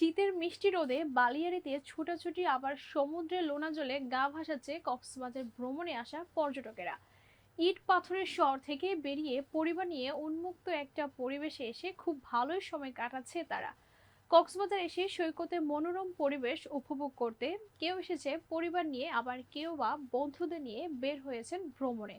শীতের মিষ্টি রোদে বালিয়াড়িতে ছুটাছুটি আবার সমুদ্রের লোনা জলে গা ভাসাচ্ছে কক্সবাজার ভ্রমণে আসা পর্যটকেরা। ইট পাথরের শহর থেকে বেরিয়ে পরিবার নিয়ে উন্মুক্ত একটা পরিবেশে এসে খুব ভালোই সময় কাটাচ্ছে তারা। কক্সবাজার এসে সৈকতে মনোরম পরিবেশ উপভোগ করতে কেউ এসেছে পরিবার নিয়ে, আবার কেউ বা বন্ধুদের নিয়ে বের হয়েছেন ভ্রমণে।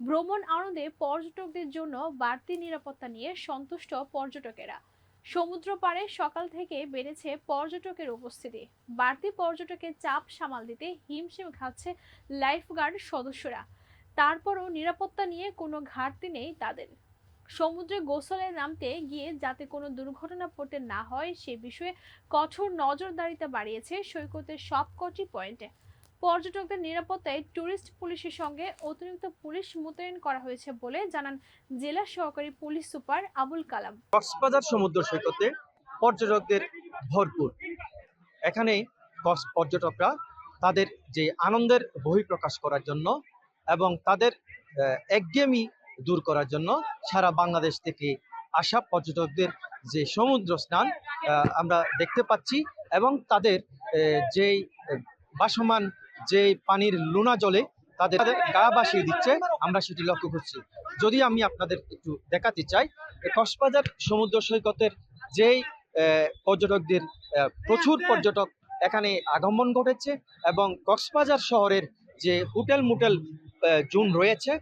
ভ্রমণ আনন্দে পর্যটকদের জন্য বাড়তি নিরাপত্তা নিয়ে সন্তুষ্ট পর্যটকেরা। সমুদ্র পাড়ে সকাল থেকে বেড়েছে পর্যটকের উপস্থিতি। বাড়তি পর্যটকের চাপ সামাল দিতে হিমশিম খাচ্ছে লাইফগার্ড সদস্যরা। তারপরও নিরাপত্তা নিয়ে কোনো ঘাটতি নেই তাদের। সমুদ্রে গোসলে নামতে গিয়ে যাতে কোনো দুর্ঘটনা পড়তে না হয় সে বিষয়ে কঠোর নজরদারিতে বাড়িয়েছে সৈকতের সবকটি পয়েন্টে। পর্যটকদের নিরাপত্তায় ট্যুরিস্ট পুলিশের সঙ্গে অতিরিক্ত পুলিশ মোতায়েন করা হয়েছে বলে জানান জেলা সহকারী পুলিশ সুপার আবুল কালাম। কক্সবাজার সমুদ্র সৈকতে পর্যটকদের ভরপুর। এখানে পর্যটকরা তাদের যে আনন্দের বহিঃপ্রকাশ করার জন্য এবং তাদের একঘেয়েমি দূর করার জন্য সারা বাংলাদেশ থেকে আসা পর্যটকদের যে সমুদ্র স্নান আমরা দেখতে পাচ্ছি এবং তাদের যেই বাসমান যে পানির লোনা জলে তাদের গা বাসিয়ে দিচ্ছে, আমরা সেটি লক্ষ্য করছি। যদি আমি আপনাদের একটু দেখাতে চাই কক্সবাজার সমুদ্র সৈকতের যেই পর্যটকদের প্রচুর পর্যটক এখানে আগমন ঘটেছে এবং কক্সবাজার শহরের যে হোটেল মুটেল জোন রয়েছে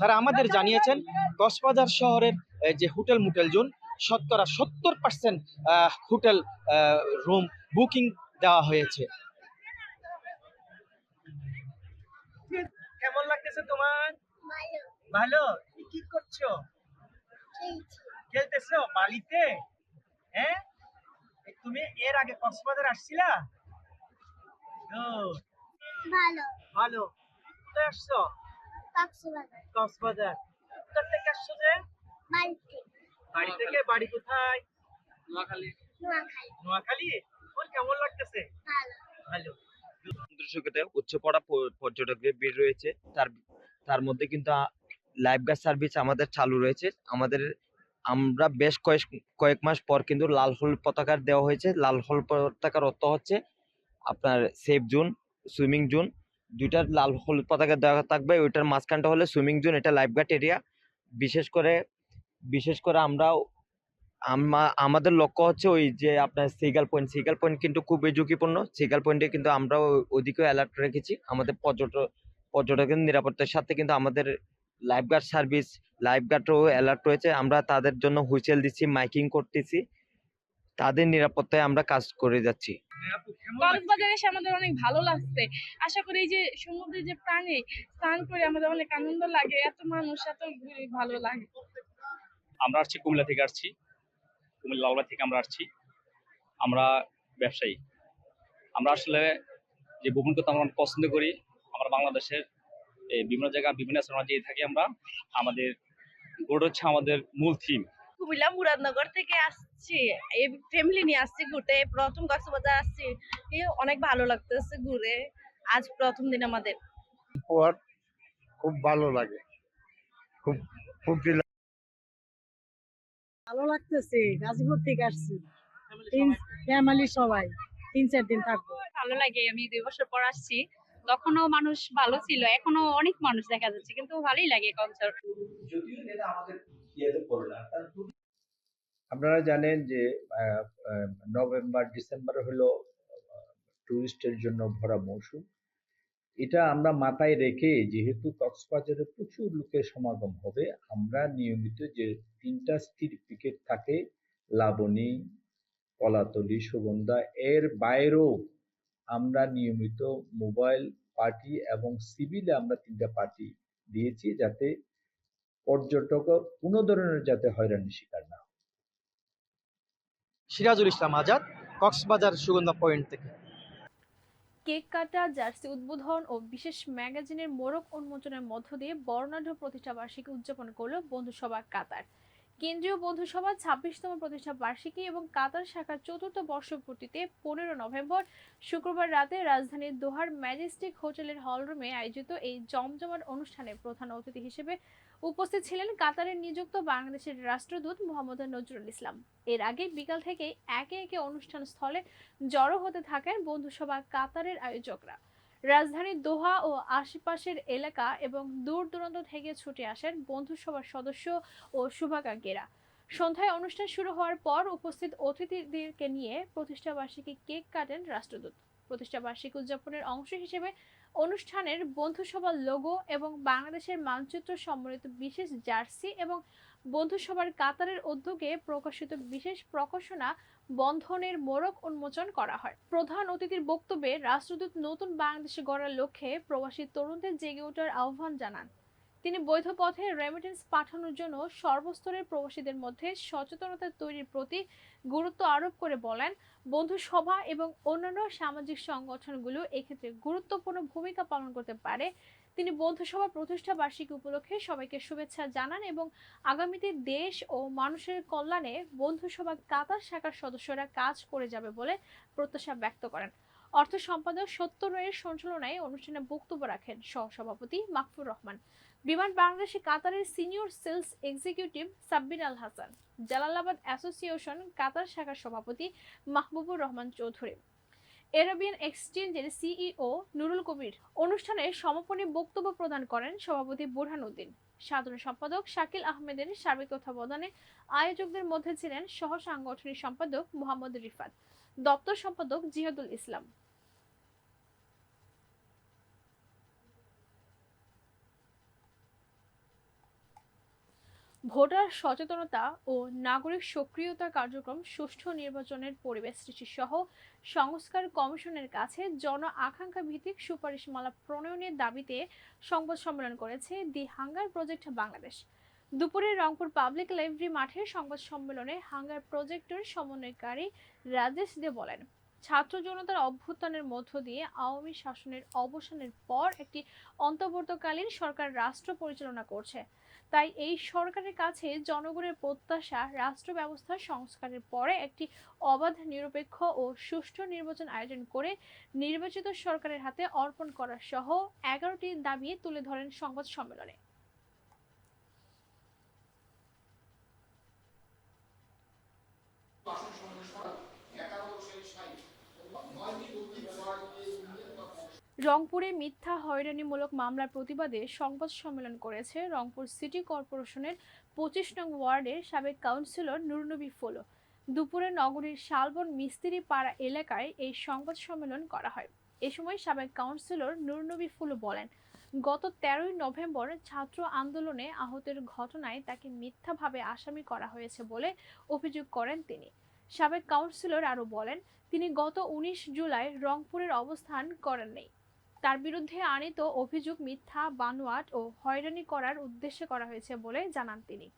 তারা আমাদের জানিয়েছেন কক্সবাজার শহরের যে হোটেল মুটেল জোন, শতকরা সত্তর পার্সেন্ট হোটেল রুম বুকিং দেওয়া হয়েছে। কেমন লাগতেছে তোমার? ভালো। ভালো? কি করছ? খেলতেছো বালিতে? হ্যাঁ? তুমি এর আগে কক্সবাজার আসছিলা? ভালো। ভালো। কোথায় আসছো? কক্সবাজার। কক্সবাজার। কোথা থেকে আসছো যে? বাড়িতে বাড়ি থেকে? বাড়ি কোথায়? নোয়াখালী। নোয়াখালী। কেমন লাগতেছে? ভালো। ভালো। সমুদ্র সৈকতে উচ্চ পড়া পর্যটকদের ভিড় রয়েছে। তার তার মধ্যে কিন্তু লাইফ গার্ড সার্ভিস আমাদের চালু রয়েছে। আমাদের, আমরা বেশ কয়েক কয়েক মাস পর কিন্তু লাল হল পতাকার দেওয়া হয়েছে। লাল হল পতাকার অর্থ হচ্ছে আপনার সেফ জোন সুইমিং জোন দুইটার লাল হলুদ পতাকা দেওয়া থাকবে। ওইটার মাঝখানটা হলে সুইমিং জোন এটা লাইফ গার্ড এরিয়া বিশেষ করে বিশেষ করে আমরা আমা- আমাদের লক্ষ্য হচ্ছে ওই যে আপনার সিগাল পয়েন্ট সিগাল পয়েন্ট কিন্তু খুবই ঝুঁকিপূর্ণ। সিগাল পয়েন্টে কিন্তু আমরা ওইদিকেও অ্যালার্ট রেখেছি। আমাদের পর্যটক পর্যটকের নিরাপত্তার সাথে কিন্তু আমাদের লাইফ গার্ড সার্ভিস লাইফ গার্ডও অ্যালার্ট রয়েছে। আমরা তাদের জন্য হুইসেল দিচ্ছি মাইকিং করতেছি। তাদের নিরাপত্তায় আমরা কাজ করে যাচ্ছি। কক্সবাজারে এসে আমাদের অনেক ভালো লাগছে। আশা করি যে সমুদ্রে যে প্রাণী স্নান করে আমাদের অনেক আনন্দ লাগে। এত মানুষ এত ভালো লাগে। আমরা আসছি কুমিল্লা থেকে আসছি। কুমিল্লা লালবাগ থেকে আমরা আসছি। আমরা ব্যবসায়ী। আমরা আসলে যে ভ্রমণ করতে আমরা পছন্দ করি। আমরা বাংলাদেশের এই বিভিন্ন জায়গা বিভিন্ন স্থানে যেয়ে থাকি আমরা। আমাদের গোড হচ্ছে আমাদের মূল থিম কুমিল্লা মুরাদনগর থেকে আসছি। এই ফ্যামিলি নিয়ে আসছি ঘুরতে। প্রথম কক্সবাজার আসছি। অনেক ভালো লাগতেছে ঘুরে। আজ প্রথম দিন আমাদের। খুব ভালো লাগে। খুব ফুর্তি। ভালো লাগতেছে গাজীপুর থেকে আসছি। তিন ফ্যামিলি সবাই তিন চার দিন থাকব। ভালো লাগে আমি দুই বছর পর আসছি। তখনও মানুষ ভালো ছিল এখনও অনেক মানুষ দেখা যাচ্ছে কিন্তু ভালোই লাগে কনসার্ট। আপনারা জানেন যে আহ, আহ, নভেম্বর ডিসেম্বর হলো টুরিস্টের জন্য ভরা মৌসুম। এটা আমরা মাথায় রেখে যেহেতু কক্সবাজারে প্রচুর লোকের সমাগম হবে, আমরা নিয়মিত যে তিনটা স্থির পিকেট থাকে, লাবণী কলাতলি সুগন্ধা, এর বাইরেও আমরা নিয়মিত মোবাইল পার্টি এবং সিভিলে আমরা তিনটা পার্টি দিয়েছি যাতে পর্যটক কোনো ধরনের যাতে হয়রানির শিকার না। সিরাজুল ইসলাম আজাদ, কক্সবাজার সুগন্ধা পয়েন্ট থেকে কেক কাটা, জার্সি উদ্বোধন ও বিশেষ ম্যাগাজিনের মোড়ক উন্মোচনের মধ্য দিয়ে বর্ণাঢ্য প্রতিষ্ঠাবার্ষিকী উদযাপন করল বন্ধুসভা কাতার। কেন্দ্রীয় বন্ধুসভা ছাব্বিশতম প্রতিষ্ঠা বার্ষিকী এবং কাতার শাখার চতুর্থ বর্ষপূর্তিতে পনেরো নভেম্বর শুক্রবার রাতে রাজধানীর দোহার ম্যাজেস্টিক হোটেলের হলরুমে আয়োজিত এই জমজমাট অনুষ্ঠানে প্রধান অতিথি হিসেবে উপস্থিত ছিলেন কাতারের নিযুক্ত বাংলাদেশের রাষ্ট্রদূত মোহাম্মদ নজরুল ইসলাম। এর আগে বিকাল থেকে একে একে অনুষ্ঠান স্থলে জড়ো হতে থাকেন বন্ধুসভা কাতারের আয়োজকরা। রাজধানীর দোহা ও আশেপাশের এলাকা এবং দূর দূরান্ত থেকে ছুটে আসেন বন্ধুসভার সদস্য ও শুভাকাঙ্ক্ষীরা। সন্ধ্যায় অনুষ্ঠান শুরু হওয়ার পর উপস্থিত অতিথিদেরকে নিয়ে প্রতিষ্ঠাবার্ষিকী কেক কাটেন রাষ্ট্রদূত। প্রতিষ্ঠাবার্ষিকী উদযাপনের অংশ হিসেবে অনুষ্ঠানের বন্ধুসভার লোগো এবং বাংলাদেশের মানচিত্র সম্বলিত বিশেষ জার্সি এবং বন্ধুসভার কাতারের উদ্যোগে প্রকাশিত বিশেষ প্রকাশনা বন্ধনের মোড়ক উন্মোচন করা হয়। প্রধান অতিথির বক্তব্যে রাষ্ট্রদূত নতুন বাংলাদেশে গড়ার লক্ষ্যে প্রবাসী তরুণদের জেগে ওঠার আহ্বান জানান। তিনি বৈধ পথে রেমিটেন্স পাঠানোর জন্য সর্বস্তরের প্রবাসীদের মধ্যে সচেতনতা তৈরির প্রতি গুরুত্ব আরোপ করে বলেন, বন্ধু সভা এবং অন্যান্য সামাজিক সংগঠনগুলো এক্ষেত্রে গুরুত্বপূর্ণ ভূমিকা পালন করতে পারে। তিনি বন্ধুসভা প্রতিষ্ঠা বার্ষিকী উপলক্ষে সবাইকে শুভেচ্ছা জানান এবং আগামীতে দেশ ও মানুষের কল্যাণে বন্ধুসভা কাতার শাখার সদস্যরা কাজ করে যাবে বলে প্রত্যাশা ব্যক্ত করেন। অর্থ সম্পাদক সত্য রায়ের সঞ্চালনায় অনুষ্ঠানে বক্তব্য রাখেন সহসভাপতি মাকফুর রহমান। বিমান বাংলাদেশে কাতারের senior sales executive Sabbir Al Hasan, Jalalabad association Qatar শাখার সভাপতি মাহবুবুর রহমান চৌধুরী, এরাবিয়ান এক্সচেঞ্জের সিইও নুরুল কবির অনুষ্ঠানে সমাপনী বক্তব্য প্রদান করেন সভাপতি বুরহান উদ্দিন। সাধারণ সম্পাদক শাকিল আহমেদের সার্বিক তত্ত্বাবধানে আয়োজকদের মধ্যে ছিলেন সহ সাংগঠনিক সম্পাদক মোহাম্মদ রিফাত, দপ্তর সম্পাদক জিহাদুল ইসলাম। ভোটার সচেতনতা ও নাগরিক সক্রিয়তা কার্যক্রম সুষ্ঠু নির্বাচনের পরিবেশ সৃষ্টি সহ সংস্কার কমিশনের কাছে জন আকাঙ্ক্ষা ভিত্তিক সুপারিশমালা প্রণয়নের দাবিতে সংবাদ সম্মেলন করেছে দি হাঙ্গার প্রজেক্ট বাংলাদেশ। দুপুরে রংপুর পাবলিক লাইব্রেরি মাঠে সংবাদ সম্মেলনে হাঙ্গার প্রজেক্টের সমন্বয়কারী রাজেশ দে বলেন, ছাত্র জনতার অভ্যুত্থানের মধ্য দিয়ে আওয়ামী শাসনের অবসানের পর একটি অন্তর্বর্তীকালীন সরকার রাষ্ট্র পরিচালনা করছে। তাই এই সরকারের কাছে জনগণের প্রত্যাশা রাষ্ট্র ব্যবস্থা সংস্কারের পরে একটি অবাধ, নিরপেক্ষ ও সুষ্ঠু নির্বাচন আয়োজন করে নির্বাচিত সরকারের হাতে অর্পণ করা সহ এগারোটি দাবি তুলে ধরেন সংবাদ সম্মেলনে। রংপুরে মিথ্যা হয়রানিমূলক মামলার প্রতিবাদে সংবাদ সম্মেলন করেছে রংপুর সিটি কর্পোরেশনের পঁচিশ নং ওয়ার্ডের সাবেক কাউন্সিলর নুরনবী ফলো। দুপুরে নগরীর শালবন মিস্ত্রি পাড়া এলাকায় এই সংবাদ সম্মেলন করা হয়। এ সময় সাবেক কাউন্সিলর নুরনবী ফুলো বলেন, গত তেরোই নভেম্বর ছাত্র আন্দোলনে আহতের ঘটনায় তাকে মিথ্যাভাবে আসামি করা হয়েছে বলে অভিযোগ করেন তিনি। সাবেক কাউন্সিলর আরও বলেন, তিনি গত উনিশ জুলাই রংপুরের অবস্থান করেননি। তার বিরুদ্ধে আনিত অভিযোগ মিথ্যা, বানোয়াট ও হয়রানি করার উদ্দেশ্যে করা হয়েছে বলে জানান তিনি।